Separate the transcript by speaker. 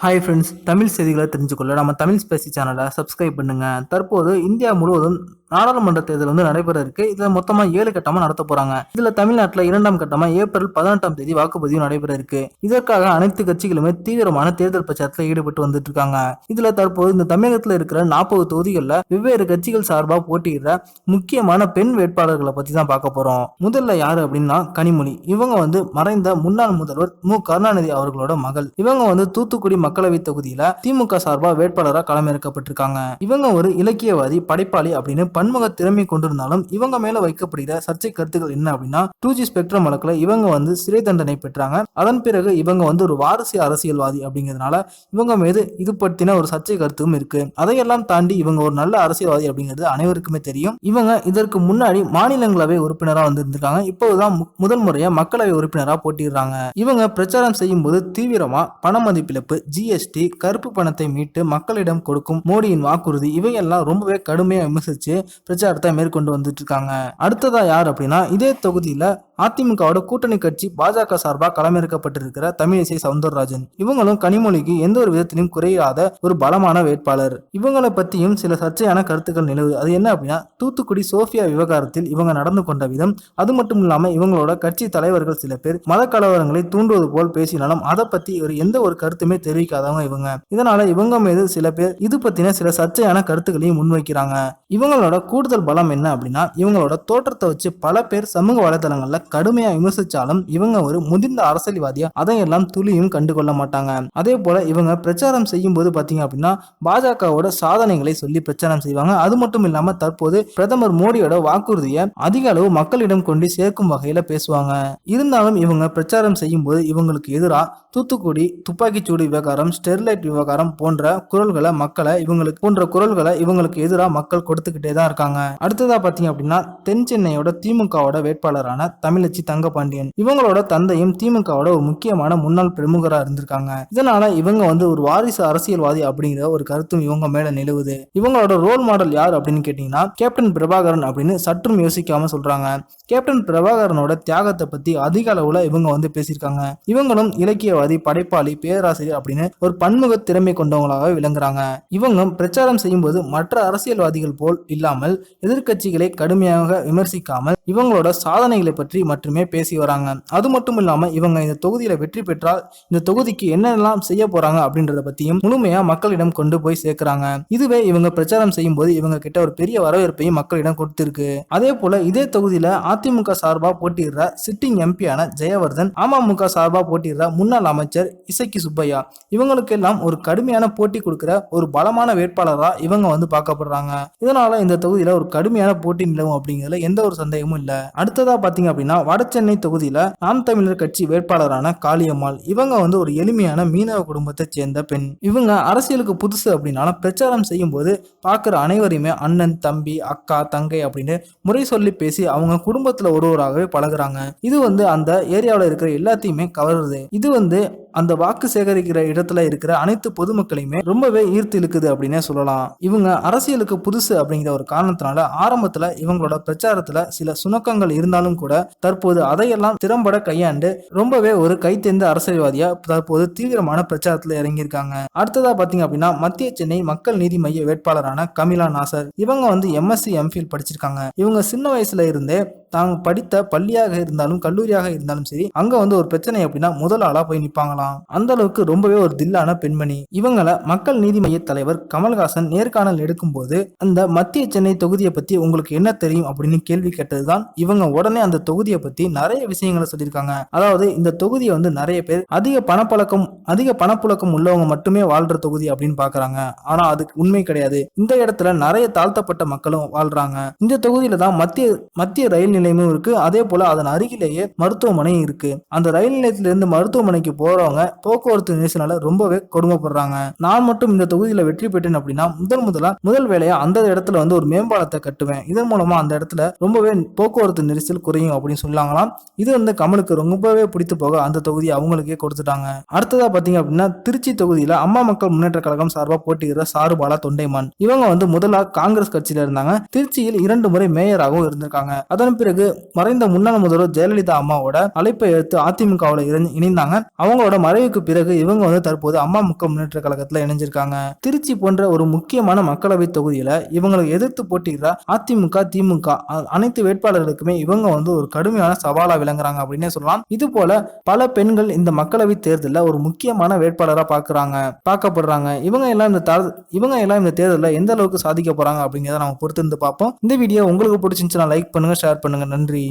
Speaker 1: Hi friends Tamil செய்திகளை தெரிஞ்சுக்கொள்ள நம்ம Tamil Spacey சேனலை சப்ஸ்கிரைப் பண்ணுங்க. தற்போது இந்தியா முழுவதும் நாடாளுமன்ற தேர்தல் வந்து நடைபெற இருக்கு இதுல மொத்தமா ஏழு கட்டமா நடத்த போறாங்க. இதுல தமிழ்நாட்டுல இரண்டாம் கட்டமா ஏப்ரல் பதினெட்டாம் தேதி வாக்குப்பதிவு நடைபெற இருக்கு இதற்காக அனைத்து கட்சிகளுமே தீவிரமான தேர்தல் பிரச்சாரத்தில் ஈடுபட்டு வந்துட்டு இருக்காங்க இதுல தற்போது இந்த தமிழகத்துல இருக்கிற நாற்பது தொகுதிகளில் வெவ்வேறு கட்சிகள் சார்பாக போட்டியிடுற முக்கியமான பெண் வேட்பாளர்களை பத்தி தான் பார்க்க போறோம். முதல்ல யாரு அப்படின்னா கனிமொழி. இவங்க வந்து மறைந்த முன்னாள் முதல்வர் மு. கருணாநிதி அவர்களோட மகள். இவங்க வந்து தூத்துக்குடி மக்களவை தொகுதியில திமுக சார்பாக வேட்பாளராக களமிறக்கப்பட்டிருக்காங்க. இவங்க ஒரு இலக்கியவாதி படைப்பாளி அப்படின்னு பன்முக திறமை கொண்டிருந்தாலும் இவங்க மேல வைக்கப்படுகிற சர்ச்சை கருத்துக்கள் என்ன அப்படின்னா டூ ஜி ஸ்பெக்ட்ரம் வழக்குல இவங்க வந்து சிறை தண்டனை பெற்றாங்க. அதன் பிறகு இவங்க வந்து ஒரு வாரிசு அரசியல்வாதி அப்படிங்கிறதுனால இவங்க மீது இது பற்றின ஒரு சர்ச்சை கருத்தும் இருக்கு. அதையெல்லாம் தாண்டி இவங்க ஒரு நல்ல அரசியல்வாதி அப்படிங்கிறது அனைவருக்குமே தெரியும். இவங்க இதற்கு முன்னாடி மாநிலங்களவை உறுப்பினராக வந்திருந்திருக்காங்க. இப்போதுதான் மு- முதல் முறையா மக்களவை உறுப்பினராக போட்டிடுறாங்க இவங்க பிரச்சாரம் செய்யும் போது தீவிரமா பண மதிப்பிழப்பு ஜிஎஸ்டி கருப்பு பணத்தை மீட்டு மக்களிடம் கொடுக்கும் மோடியின் வாக்குறுதி இவையெல்லாம் ரொம்பவே கடுமையா விமர்சிச்சு பிரச்சாரத்தை மேற்கொண்டு வந்துட்டு இருக்காங்க. அடுத்ததா யார் அப்படின்னா இதே தொகுதியில அதிமுகவோட கூட்டணி கட்சி பாஜக சார்பாக களமிறக்கப்பட்டிருக்கிற தமிழிசை சவுந்தரராஜன். இவங்களும் கனிமொழிக்கு எந்த ஒரு விதத்திலும் குறையாத ஒரு பலமான வேட்பாளர். இவங்களை பத்தியும் சில சர்ச்சையான கருத்துக்கள் நிலவுது. அது என்ன அப்படின்னா தூத்துக்குடி சோஃபியா விவகாரத்தில் இவங்க நடந்து கொண்ட விதம் அது மட்டும் இல்லாம இவங்களோட கட்சி தலைவர்கள் சில பேர் மத கலவரங்களை தூண்டுவது போல் பேசினாலும் அதை பத்தி ஒரு எந்த ஒரு கருத்துமே தெரிவிக்காதவங்க இவங்க. இதனால இவங்க மீது சில பேர் இது பத்தின சில சர்ச்சையான கருத்துக்களையும் முன்வைக்கிறாங்க. இவங்களோட கூடுதல் பலம் என்ன அப்படின்னா இவங்களோட தோற்றத்தை வச்சு பல பேர் சமூக வலைதளங்கள்ல கடுமையா விமர்சிச்சாலும் இவங்க ஒரு முதிர்ந்த அரசியல்வாதியா அதையெல்லாம் துளியும் கண்டுகொள்ள மாட்டாங்க. அதே போல இவங்க பிரச்சாரம் செய்யும் போது பாத்தீங்க அப்படின்னா பாஜகவோட சாதனைகளை சொல்லி பிரச்சாரம் செய்வாங்க. அது மட்டும் இல்லாம தற்போது பிரதமர் மோடியோட வாக்குறுதியை அதிக அளவு மக்களிடம் கொண்டு சேர்க்கும் வகையில பேசுவாங்க. இருந்தாலும் இவங்க பிரச்சாரம் செய்யும் போது இவங்களுக்கு எதிராக தூத்துக்குடி துப்பாக்கிச்சூடு விவகாரம் ஸ்டெர்லைட் விவகாரம் போன்ற குரல்களை மக்களை இவங்களுக்கு போன்ற குரல்களை இவங்களுக்கு எதிராக மக்கள் கொடுத்துக்கிட்டே தான் இருக்காங்க. அடுத்ததா பாத்தீங்க அப்படின்னா தென் சென்னையோட திமுகவோட வேட்பாளரான தமிழச்சி தங்கபாண்டியன். இவங்களோட தந்தையும் திமுகவோட ஒரு முக்கியமான முன்னாள் பிரமுகரா இருந்திருக்காங்க. இதனால இவங்க வந்து ஒரு வாரிசு அரசியல்வாதி அப்படிங்கிற ஒரு கருத்தும் இவங்க மேல நிலவுது. இவங்களோட ரோல் மாடல் யார் அப்படின்னு கேட்டீங்கன்னா கேப்டன் பிரபாகரன் அப்படின்னு சற்றும் யோசிக்காம சொல்றாங்க. கேப்டன் பிரபாகரனோட தியாகத்தை பத்தி அதிக அளவுல இவங்க வந்து பேசியிருக்காங்க. இவங்களும் இலக்கியவாதி படைப்பாளி பேராசிரியர் அப்படின்னு ஒரு பன்முக திறமை கொண்டவங்களாக விளங்குறாங்க. இவங்க பிரச்சாரம் செய்யும்போது மற்ற அரசியல்வாதிகள் போல் இல்லாமல் எதிர்க்கட்சிகளை கடுமையாக விமர்சிக்காமல் இவங்களோட சாதனைகளை பற்றி மட்டுமே பேசி வராங்க. அது மட்டும் இல்லாம இவங்க இந்த தொகுதியில வெற்றி பெற்றால் இந்த தொகுதிக்கு என்னெல்லாம் செய்ய போறாங்க அப்படின்றத பத்தியும் முழுமையா மக்களிடம் கொண்டு போய் சேர்க்கிறாங்க. இதுவே இவங்க பிரச்சாரம் செய்யும் போது இவங்க கிட்ட ஒரு பெரிய வரவேற்பையும் மக்களிடம் கொடுத்திருக்கு. அதே போல இதே தொகுதியில அதிமுக சார்பா போட்டியிடுற சிட்டிங் எம்பியான ஜெயவர்தன் அமமுக சார்பா போட்டியிடுற முன்னாள் அமைச்சர் இசக்கி சுப்பையா இவங்களுக்கெல்லாம் ஒரு கடுமையான போட்டி கொடுக்கிற ஒரு பலமான வேட்பாளரா இவங்க வந்து பார்க்கப்படுறாங்க. இதனால இந்த தொகுதியில ஒரு கடுமையான போட்டி நிலவும் அப்படிங்கிறதுல எந்த ஒரு சந்தேகமும் இல்ல. அடுத்ததா பாத்தீங்க அப்படின்னா வடசென்னை தொகுதியில் நாம் தமிழர் கட்சி வேட்பாளரான காளியம்மாள். இவங்க வந்து ஒரு எளிமையான மீனவ குடும்பத்தை சேர்ந்த பெண். இவங்க அரசியலுக்கு புதுசு அப்படின்னாலும் பிரச்சாரம் செய்யும் போது பார்க்குற அனைவரையுமே அண்ணன் தம்பி அக்கா தங்கை அப்படின்னு முறை சொல்லி பேசி அவங்க குடும்பத்தில் ஒருவராகவே பழகுறாங்க. இது வந்து அந்த ஏரியாவில் இருக்கிற எல்லாத்தையுமே கவருது. இது வந்து அந்த வாக்கு சேகரிக்கிற இடத்துல இருக்கிற அனைத்து பொதுமக்களையுமே ரொம்பவே ஈர்த்து இழுக்குது அப்படின்னே சொல்லலாம். இவங்க அரசியலுக்கு புதுசு அப்படிங்கிற ஒரு காரணத்தினால ஆரம்பத்துல இவங்களோட பிரச்சாரத்துல சில சுணக்கங்கள் இருந்தாலும் கூட தற்போது அதையெல்லாம் திறம்பட கையாண்டு ரொம்பவே ஒரு கைத்தேர்ந்த அரசியல்வாதியா தற்போது தீவிரமான பிரச்சாரத்துல இறங்கியிருக்காங்க. அடுத்ததா பாத்தீங்க அப்படின்னா மத்திய சென்னை மக்கள் நீதி மைய வேட்பாளரான கமிலா நாசர். இவங்க வந்து எம்எஸ்சி எம்ஃபில் படிச்சிருக்காங்க. இவங்க சின்ன வயசுல இருந்தே தாங்க படித்த பள்ளியாக இருந்தாலும் கல்லூரியாக இருந்தாலும் சரி அங்க வந்து ஒரு பிரச்சனை அப்படின்னா முதல் ஆளா போய் நிப்பாங்களாம். அந்த அளவுக்கு ரொம்பவே ஒரு தில்லான பெண்மணி. இவங்கள மக்கள் நீதி மைய தலைவர் கமல்ஹாசன் நேர்காணல் எடுக்கும் போது அந்த மத்திய சென்னை தொகுதியை பத்தி உங்களுக்கு என்ன தெரியும் அப்படின்னு கேள்வி கேட்டதுதான் இவங்க உடனே அந்த தொகுதியை பத்தி நிறைய விஷயங்களை சொல்லியிருக்காங்க. அதாவது இந்த தொகுதியை வந்து நிறைய பேர் அதிக பணப்பழக்கம் அதிக பணப்புழக்கம் உள்ளவங்க மட்டுமே வாழ்ற தொகுதி அப்படின்னு பாக்குறாங்க. ஆனா அதுக்கு உண்மை கிடையாது. இந்த இடத்துல நிறைய தாழ்த்தப்பட்ட மக்களும் வாழ்றாங்க. இந்த தொகுதியில தான் மத்திய மத்திய ரயில் நிலையமும் இருக்கு. அதே போல அதன் அருகிலேயே மருத்துவமனையும் இருக்கு. அந்த ரயில் நிலையத்திலிருந்து மருத்துவமனைக்கு போறவங்க போக்குவரத்து நெரிசனால ரொம்பவே கொடுமைப்படுறாங்க. நான் மட்டும் இந்த தொகுதியில வெற்றி பெற்றேன் அப்படின்னா முதல் முதலா முதல் வேலையா அந்த இடத்துல வந்து ஒரு மேம்பாலத்தை கட்டுவேன். இதன் மூலமா அந்த இடத்துல ரொம்பவே போக்குவரத்து நெரிசல் குறையும் அப்படின்னு சொல்லாங்களாம். இது வந்து கமலுக்கு ரொம்பவே பிடித்து போக அந்த தொகுதியை அவங்களுக்கே கொடுத்துட்டாங்க. அடுத்ததா பாத்தீங்க அப்படின்னா திருச்சி தொகுதியில அம்மா மக்கள் முன்னேற்ற கழகம் சார்பா போட்டியிடுற சாருபாலா தொண்டைமான். இவங்க வந்து முதலா காங்கிரஸ் கட்சியில இருந்தாங்க. திருச்சியில் இரண்டு முறை மேயராகவும் இருந்திருக்காங்க. அதன் பிறகு பிறகு மறைந்த முன்னாள் முதல்வர் ஜெயலலிதா அம்மாவோட அழைப்பை எடுத்து அதிமுகவில் இணைந்தாங்க. அவங்களோட மறைவுக்கு பிறகு இவங்க வந்து தற்போது அம்மாமுக முன்னேற்ற கழகத்துல இணைஞ்சிருக்காங்க. திருச்சி போன்ற ஒரு முக்கியமான மக்களவை தொகுதியில இவங்களை எதிர்த்து போட்டியிடுற அதிமுக திமுக அனைத்து வேட்பாளர்களுக்குமே இவங்க வந்து ஒரு கடுமையான சவாலா விளங்குறாங்க அப்படின்னே சொல்லலாம். இது போல பல பெண்கள் இந்த மக்களவை தேர்தலில் ஒரு முக்கியமான வேட்பாளராக பார்க்குறாங்க பார்க்கப்படுறாங்க. இவங்க எல்லாம் இந்த இவங்க எல்லாம் இந்த தேர்தலில் எந்த அளவுக்கு சாதிக்க போறாங்க அப்படிங்கிறத நம்ம பொறுத்திருந்து பார்ப்போம். இந்த வீடியோ உங்களுக்கு பிடிச்சிருந்துச்சுன்னா லைக் பண்ணுங்க ஷேர் பண்ணுங்க. பண்ணுங்கள் நன்றி.